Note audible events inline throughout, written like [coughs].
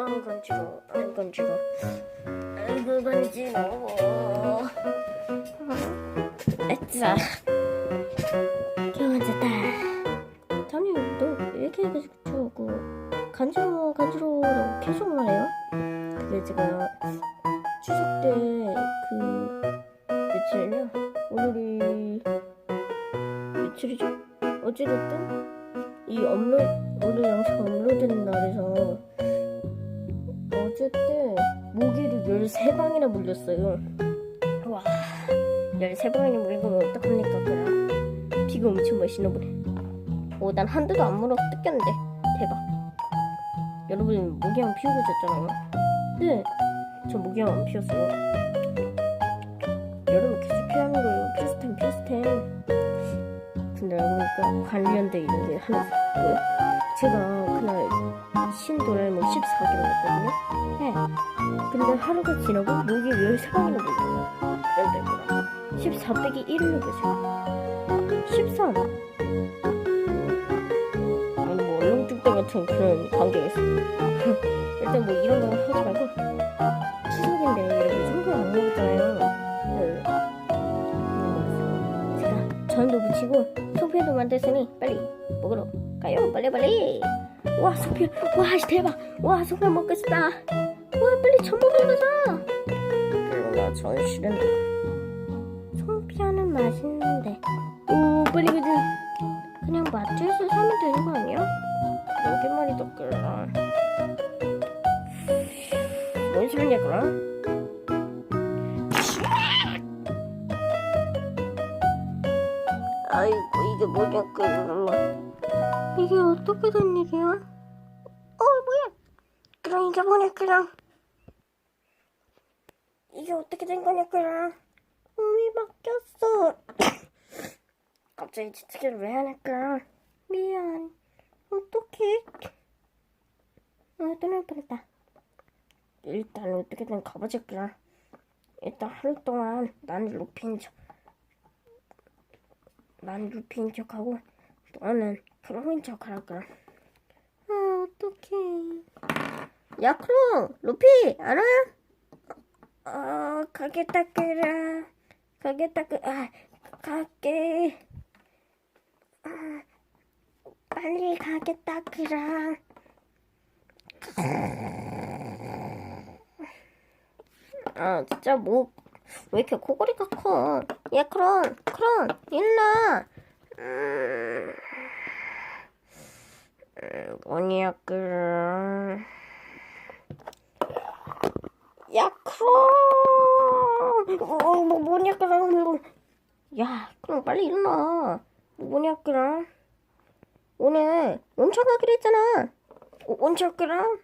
아 간지러워 아 간지러워 아이고. 간지러워 아짜 겨워졌다. 아니 너 얘기해가지고 저고 간지러워 간지러워라고 계속 말해요? 그게 제가 추석 때그 며칠이냐 오늘이 며칠이죠? 어찌됐든 이 업로드 오늘 영상 업로드 된 날에서 어쨌든 모기를 13방이나 물렸어요. 와 13방이나 물린 거면 어떡합니까 그래 비가 엄청 맛있나 보네. 오 난 한 대도 안 물어서 뜯겼는데. 대박. 여러분 모기향 피우고 있었잖아요. 네, 저 모기향 안 피웠어요. 여러분 계속 피하는 거예요. 비슷한 비슷해 근데 알고 보니까 관련돼 있는 게 하나 있고요 제가 그날 신도라에몽 14기로 갔거든요? 네. 근데 하루가 지나고 모기 13방이나 물렸어요? 그런데 14 빼기 1을 보세요. 13 아니 뭐 얼렁뚱땅 같은 그런 관계가 있어 [laughs] 일단 뭐 이런 거 하지 말고 추석인데 여러분 성경 안 먹었잖아요. 네. 음, 제가 전도 붙이고 만들었으니 빨리 먹으러 가요. 빨리 빨리. 와 송편. 와 씨, 대박. 와 송편 싶다. 와 빨리 전 먹으러 가자. 그러나 전 싫은데 송편은 맛있는데. 오 빨리 가자 그냥 마트에서 사면 되는 거 아니야? 여기 말이다 그럼 뭔 소리냐 그럼? 이게 뭐냐 그럼 이게 어떻게 된 일이야? 어 뭐야? 그럼 이게 뭐냐 그럼. 이게 어떻게 된 거냐 그럼? 몸이 바뀌었어. [coughs] 갑자기 지치기를 왜 하니까 미안. 어떡해? 아 떠날 뻔했다. 일단 어떻게든 가보자꾸나 일단 하루 동안 난 루피인 척, 난 루피인 척하고 너는 크롱인 척하라까 아 어떡해. 야 크롱 루피! 알아? 어 가겠다 그라. 가겠다 그아 갈게. 아, 빨리 가겠다 그라. 아 진짜 뭐 왜 이렇게 코골이가 커? 야 크론 크론 일나 음, 음, 뭐냐 그럼. 야 크론 뭐, 뭐 뭐냐 그럼. 야 그럼 빨리 일어나 뭐냐 그럼. 오늘 온천 가기로 했잖아. 오, 온천 그럼?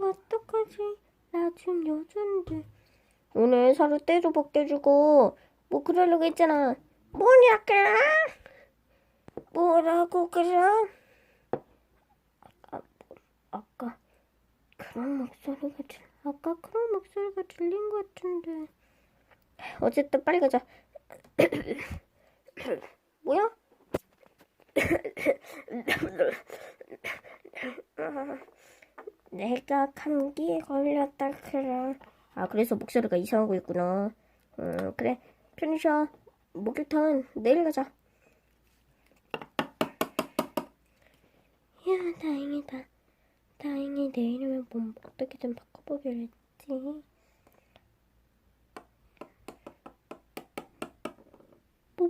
어떡하지? 나 지금 여잔데 오늘 서로 때도 벗겨주고 뭐 그러려고 했잖아. 뭐냐 그럼 뭐라고 그럼? 아까 아까 그런 목소리가 들 아까 그런 목소리가 들린 것 같은데. 어쨌든 빨리 가자. [coughs] 뭐야? [coughs] 내가 감기에 걸렸다 그럼 아 그래서 목소리가 이상하고 있구나 음 그래 편히 쉬어 목욕탕은 내일 가자 야 다행이다 다행히 내일이면 몸 어떻게든 바꿔보기로 했지 뭐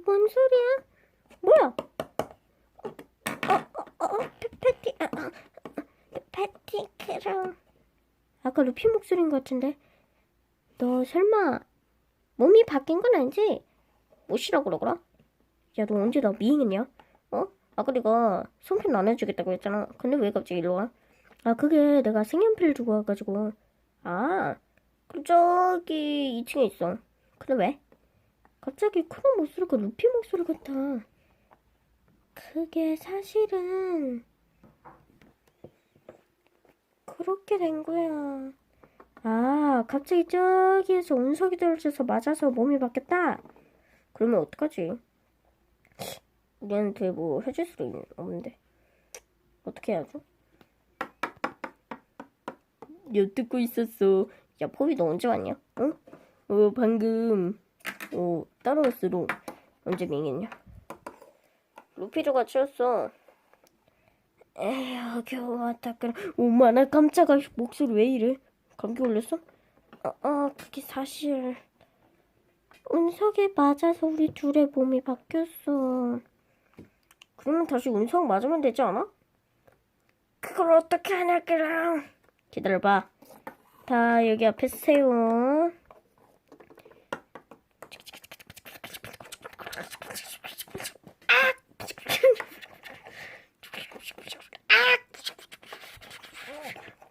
뭔 소리야? 뭐야? 어, 어, 어, 패티, 아, 아, 패티, 그럼. 아까 루피 목소리인 것 같은데? 너 설마 몸이 바뀐 건 아니지? 뭐 쉬라고 그러더라? 야, 너 언제 나 미행했냐? 어? 아까 내가 송편 안 해주겠다고 했잖아. 근데 왜 갑자기 일로 와? 아, 그게 내가 색연필 주고 와가지고. 아, 그럼 저기 2층에 있어. 근데 왜? 갑자기 크롬 목소리가 루피 목소리 같아. 그게 사실은 그렇게 된 거야. 아, 갑자기 저기에서 운석이 떨어져서 맞아서 몸이 바뀌었다. 그러면 어떡하지? 우리한테 뭐 해줄 수도 있- 없는데. 어떻게 해야죠? 야, 듣고 있었어. 야, 포비 너 언제 왔냐? 응? 어, 방금, 어, 따라왔어, 너. 언제 밍했냐? 루피도가 치웠어. 에휴, 겨우 왔다, 그래. 엄마, 나 깜짝아. 목소리 왜 이래? 감기 걸렸어? 아, 아, 그게 사실. 운석에 맞아서 우리 둘의 몸이 바뀌었어. 그러면 다시 운석 맞으면 되지 않아? 그걸 어떻게 하냐, 그럼. 기다려봐. 다 여기 앞에 서세요.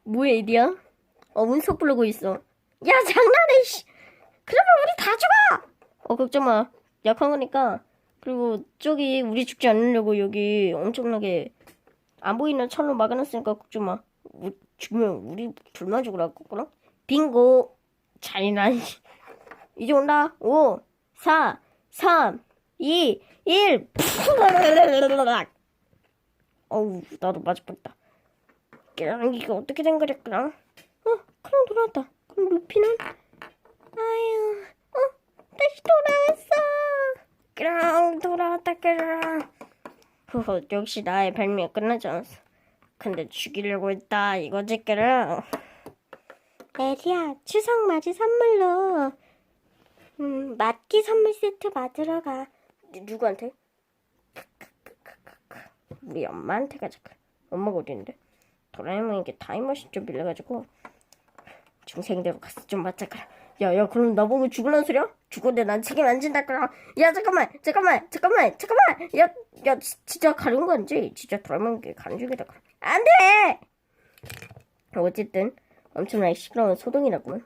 뭐야, 이디야? 어, 운석 부르고 있어. 야, 장난해, 씨! 그러면 우리 다 죽어! 어, 걱정 마. 약한 거니까. 그리고 저기 우리 죽지 않으려고 여기 엄청나게 안 보이는 철로 막아놨으니까 걱정 마. 우- 죽으면 우리 둘만 죽으라고, 그럼? 빙고! 잔인한. 이제 온다. 5, 4, 3, 2, 1. 어우, 나도 맞을 뻔했다. 이게 어떻게 된 그럼? 어, 그럼 돌아왔다. 루피는? 아유, 어, 다시 돌아왔어. 그럼 돌아왔다, 그럼. 후후, 역시 나의 발명이 끝나지 않았어. 근데 죽이려고 했다, 이거지, 그럼. 에리야, 추석 맞이 선물로, 음, 맞기 선물 세트 받으러 가. 누- 누구한테? 우리 엄마한테 가자. 엄마가 어디인데? 도라에몽에게 타임머신 좀 빌려가지고 중생대로 가서 좀 맞자 그래. 야야 그럼 나보고 죽을란 소리야? 죽었는데 난 책임 안 진다 그럼. 야 잠깐만 잠깐만 잠깐만 잠깐만 야야 진짜 가는 건지 진짜 도라에몽에게 가는 중이다 그럼. 안돼. 어쨌든 엄청나게 시끄러운 소동이라구만.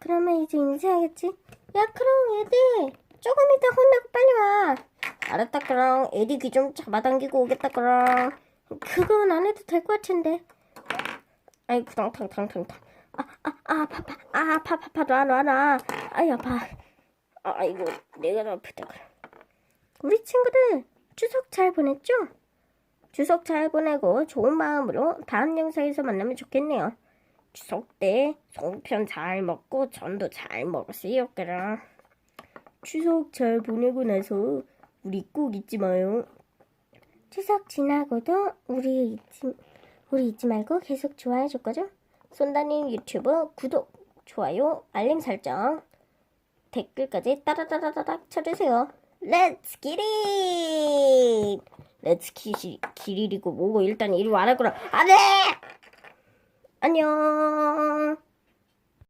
그러면 이제 인사하겠지? 야 그럼 애들 조금 이따 혼나고 빨리 와. 알았다 그럼 에디 귀좀 잡아당기고 오겠다 그럼. 그건 안 해도 될 것 같은데. 아이고 탕탕탕탕탕. 아아아 아파 아 아파 아파 놔 놔 놔. 아이 아파. 아 이거 내가 더 아프다 그래. 우리 친구들 추석 잘 보냈죠? 추석 잘 보내고 좋은 마음으로 다음 영상에서 만나면 좋겠네요. 추석 때 송편 잘 먹고 전도 잘 먹으세요 그럼. 추석 잘 보내고 나서 우리 꼭 잊지 마요. 추석 지나고도 우리 잊지, 우리 잊지 말고 계속 좋아해 줄 거죠? 손다님 유튜브 구독, 좋아요, 알림 설정, 댓글까지 따라따라따닥 쳐주세요. 렛츠 기릿! 렛츠 기릿, 기릿이고 뭐고 일단 이리 와라 그럼 안 돼! 안녕!